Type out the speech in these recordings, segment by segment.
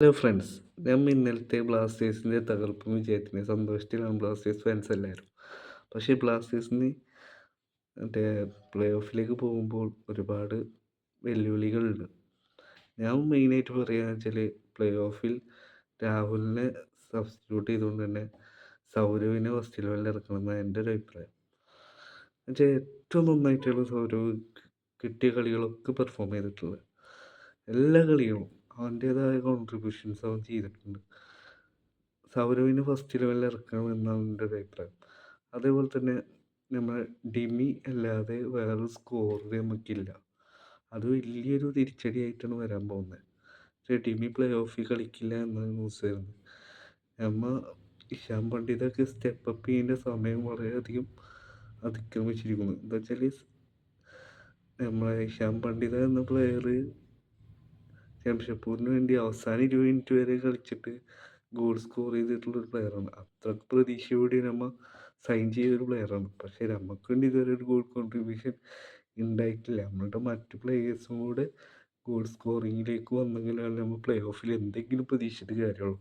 Hello friends ഞാൻ ഇന്നലത്തെ ബ്ലാസ്റ്റേഴ്സിന്റെ തകർപ്പും വിജയത്തിന് സന്തോഷത്തിലാണ് ബ്ലാസ്റ്റേഴ്സ് ഫാൻസ് എല്ലാവരും. പക്ഷേ ബ്ലാസ്റ്റേഴ്സിന് മറ്റേ പ്ലേ ഓഫിലേക്ക് പോകുമ്പോൾ ഒരുപാട് വെല്ലുവിളികളുണ്ട്. ഞാൻ മെയിനായിട്ട് പറയുകയെന്ന് വെച്ചാൽ പ്ലേ ഓഫിൽ രാഹുലിനെ സബ്സ്റ്റിറ്റ്യൂട്ട് ചെയ്തുകൊണ്ട് തന്നെ സൗരവിനെ ഫസ്റ്റ് ലെവലിൽ ഇറക്കണം എന്നാണ് എന്റെ ഒരു അഭിപ്രായം. എന്നുവെച്ചാൽ ഏറ്റവും നന്നായിട്ടുള്ള സൗരവ് കിട്ടിയ കളികളൊക്കെ പെർഫോം ചെയ്തിട്ടുള്ളത്. എല്ലാ കളികളും അവന്റേതായ കോൺട്രിബ്യൂഷൻസ് അവൻ ചെയ്തിട്ടുണ്ട്. സൗരവിന് ഫസ്റ്റ് ലെവലിൽ ഇറക്കണം എന്നാണ് എന്റെ ഒരു അഭിപ്രായം. അതേപോലെ തന്നെ നമ്മൾ ഡിമി അല്ലാതെ വേറെ സ്കോർ നമുക്കില്ല. അത് വലിയൊരു തിരിച്ചടിയായിട്ടാണ് വരാൻ പോകുന്നത്. പക്ഷേ ഡിമി പ്ലേ ഓഫിൽ കളിക്കില്ല എന്നാണ് ന്യൂസ് വരുന്നത്. നമ്മൾ ഇഷാൻ പണ്ഡിതൊക്കെ സ്റ്റെപ്പ് അപ്പ് ചെയ്യേണ്ട സമയം വളരെയധികം അതിക്രമിച്ചിരിക്കുന്നു. എന്താ വെച്ചാൽ നമ്മളെ ഇഷാൻ പണ്ഡിത എന്ന പ്ലെയർ ജംഷഡ്പൂരിന് വേണ്ടി അവസാന ഇരുപത് മിനിറ്റ് വരെ കളിച്ചിട്ട് ഗോൾ സ്കോർ ചെയ്തിട്ടുള്ള ഒരു പ്ലെയറാണ് അത്രയ്ക്ക് പ്രതീക്ഷയോടെ നമ്മ സൈൻ ചെയ്തൊരു പ്ലെയറാണ് പക്ഷേ നമുക്ക് വേണ്ടി ഇതുവരെ ഒരു ഗോൾ കോൺട്രിബ്യൂഷൻ ഉണ്ടായിട്ടില്ല നമ്മളുടെ മറ്റ് പ്ലേയേഴ്സും കൂടെ ഗോൾ സ്കോറിങ്ങിലേക്ക് വന്നെങ്കിലാണ് നമ്മൾ പ്ലേ ഓഫിൽ എന്തെങ്കിലും പ്രതീക്ഷിച്ചിട്ട് കാര്യമുള്ളൂ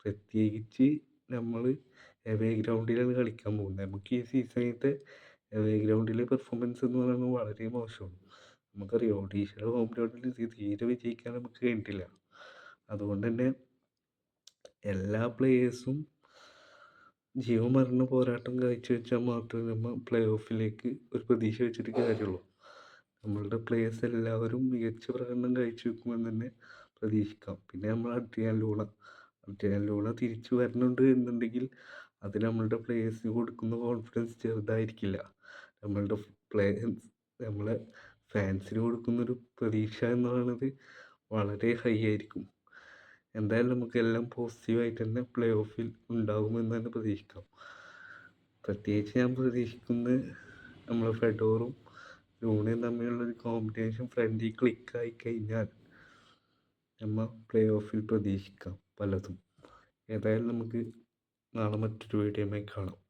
പ്രത്യേകിച്ച് നമ്മൾ എവേ ഗ്രൗണ്ടിലാണ് കളിക്കാൻ പോകുന്നത്. നമുക്ക് ഈ സീസണിലത്തെ എവേ ഗ്രൗണ്ടിലെ പെർഫോമൻസ് എന്ന് പറയുന്നത് വളരെ മോശമാണ്. നമുക്കറിയാം ഒഡീഷയുടെ ഹോം ഗ്രൗണ്ടിൽ തീരെ വിജയിക്കാൻ നമുക്ക് കഴിഞ്ഞിട്ടില്ല. അതുകൊണ്ട് തന്നെ എല്ലാ പ്ലേയേഴ്സും ജീവമരണ പോരാട്ടം കാഴ്ചവെച്ചാൽ മാത്രമേ നമ്മൾ പ്ലേ ഓഫിലേക്ക് ഒരു പ്രതീക്ഷ വെച്ചിട്ട് കാര്യമുള്ളൂ. നമ്മളുടെ പ്ലേയേഴ്സ് എല്ലാവരും മികച്ച പ്രകടനം കാഴ്ചവെക്കുമെന്ന് തന്നെ പ്രതീക്ഷിക്കാം. പിന്നെ നമ്മൾ അഡ്രിയാൻ ലൂണ. അഡ്രിയാൻ ലൂണ തിരിച്ചു വരുന്നുണ്ട് എന്നുണ്ടെങ്കിൽ അത് നമ്മളുടെ പ്ലേയേഴ്സിന് കൊടുക്കുന്ന കോൺഫിഡൻസ് ചെറുതായിരിക്കില്ല. നമ്മളുടെ പ്ലേയേഴ്സ് നമ്മളെ ഫാൻസിന് കൊടുക്കുന്നൊരു പ്രതീക്ഷ എന്ന് പറയുന്നത് വളരെ ഹൈ ആയിരിക്കും. എന്തായാലും നമുക്കെല്ലാം പോസിറ്റീവായിട്ട് തന്നെ പ്ലേ ഓഫിൽ ഉണ്ടാകുമെന്ന് തന്നെ പ്രതീക്ഷിക്കാം. പ്രത്യേകിച്ച് ഞാൻ പ്രതീക്ഷിക്കുന്നത് നമ്മൾ ഫെഡോറും ലൂണയും തമ്മിലുള്ളൊരു കോമ്പിനേഷൻ ഫ്രണ്ടിൽ ക്ലിക്കായി കഴിഞ്ഞാൽ നമ്മൾ പ്ലേ ഓഫിൽ പ്രതീക്ഷിക്കാം പലതും. ഏതായാലും നമുക്ക് നാളെ മറ്റൊരു വീഡിയോയുമായി കാണാം.